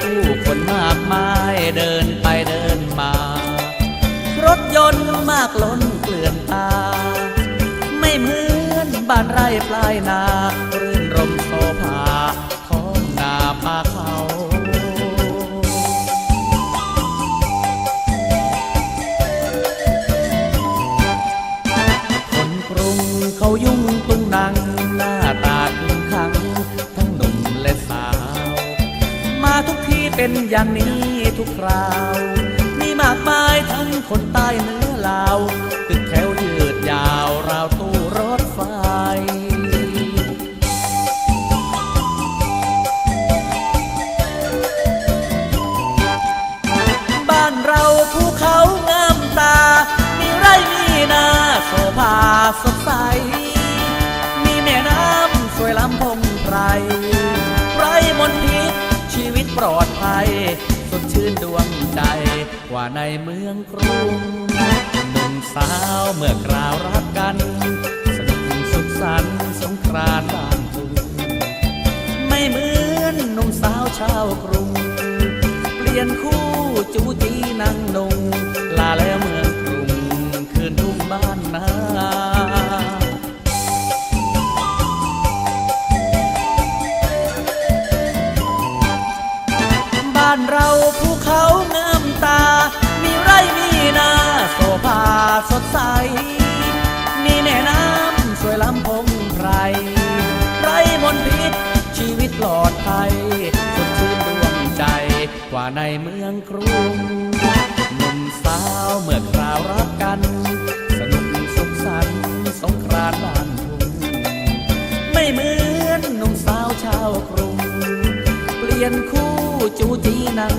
ผู้คนมากมายเดินไปเดินมา รถยนต์มากล้นเกลื่อนตา ไม่เหมือนบ้านไร่ปลายนาเรื่นรมโสภาท้องนาป่าเขา เป็นอย่างนี้ทุกคราว มีมากมายทั้งคนใต้เนื้อลาว ภัยสดชื่นดวงใจกว่าในเมืองกรุงหนุ่มสาวเมื่อกราวรักกัน สนุกสุขสันต์สงกรานต์บ้านทุ่งไม่เหมือนหนุ่มสาวชาวกรุง เปลี่ยนคู่จูจีนั่งนงลาแล้วเมืองกรุงคืนทุ่งบ้านนาานเราภูเขาเงามตา มีไร่มีนาโซภาสดใส มีแม่น้ำสวยลำพงไพร ไร้มนพิษชีวิตปลอดภัยสดชื่นดวงใจกว่าในเมืองกรุงหนุ่มสาวเมื่อคราวรักกัน สนุกสุขสันต์สงกรานต์บ้านทุ่งไม่เหมือนหนุ่มสาวชาวกรุง เปลี่ยนคู่ จูจีนั่ง